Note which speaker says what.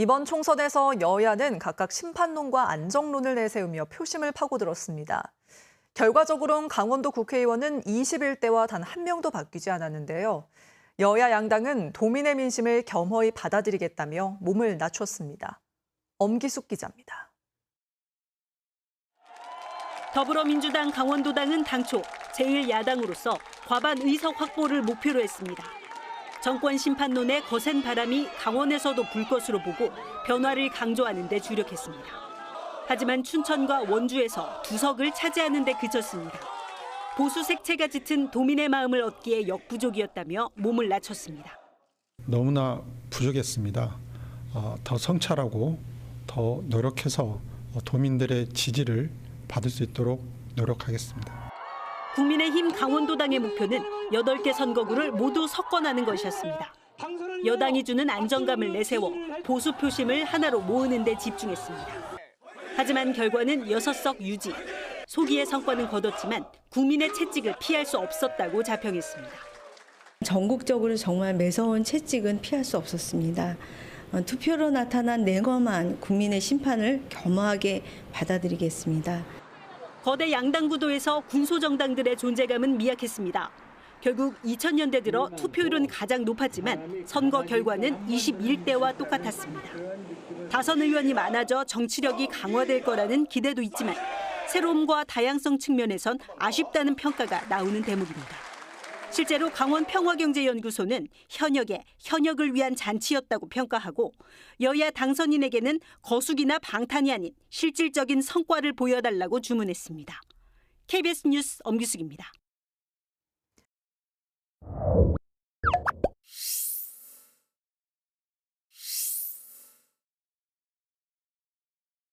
Speaker 1: 이번 총선에서 여야는 각각 심판론과 안정론을 내세우며 표심을 파고들었습니다. 결과적으로는 강원도 국회의원은 21대와 단 한 명도 바뀌지 않았는데요. 여야 양당은 도민의 민심을 겸허히 받아들이겠다며 몸을 낮췄습니다. 엄기숙 기자입니다.
Speaker 2: 더불어민주당 강원도당은 당초 제1야당으로서 과반 의석 확보를 목표로 했습니다. 정권 심판론의 거센 바람이 강원에서도 불 것으로 보고 변화를 강조하는 데 주력했습니다. 하지만 춘천과 원주에서 두 석을 차지하는 데 그쳤습니다. 보수 색채가 짙은 도민의 마음을 얻기에 역부족이었다며 몸을 낮췄습니다.
Speaker 3: 너무나 부족했습니다. 어, 더 성찰하고 더 노력해서 도민들의 지지를 받을 수 있도록 노력하겠습니다.
Speaker 2: 국민의힘 강원도당의 목표는 8개 선거구를 모두 석권하는 것이었습니다. 여당이 주는 안정감을 내세워 보수 표심을 하나로 모으는 데 집중했습니다. 하지만 결과는 6석 유지. 소기의 성과는 거뒀지만 국민의 채찍을 피할 수 없었다고 자평했습니다.
Speaker 4: 전국적으로 정말 매서운 채찍은 피할 수 없었습니다. 어, 투표로 나타난 냉엄한 국민의 심판을 겸허하게 받아들이겠습니다.
Speaker 2: 거대 양당 구도에서 군소정당들의 존재감은 미약했습니다. 결국 2000년대 들어 투표율은 가장 높았지만 선거 결과는 21대와 똑같았습니다. 다선 의원이 많아져 정치력이 강화될 거라는 기대도 있지만 새로움과 다양성 측면에선 아쉽다는 평가가 나오는 대목입니다. 실제로 강원 평화경제연구소는 현역에 현역을 위한 잔치였다고 평가하고 여야 당선인에게는 거수기나 방탄이 아닌 실질적인 성과를 보여달라고 주문했습니다. KBS 뉴스 엄기숙입니다.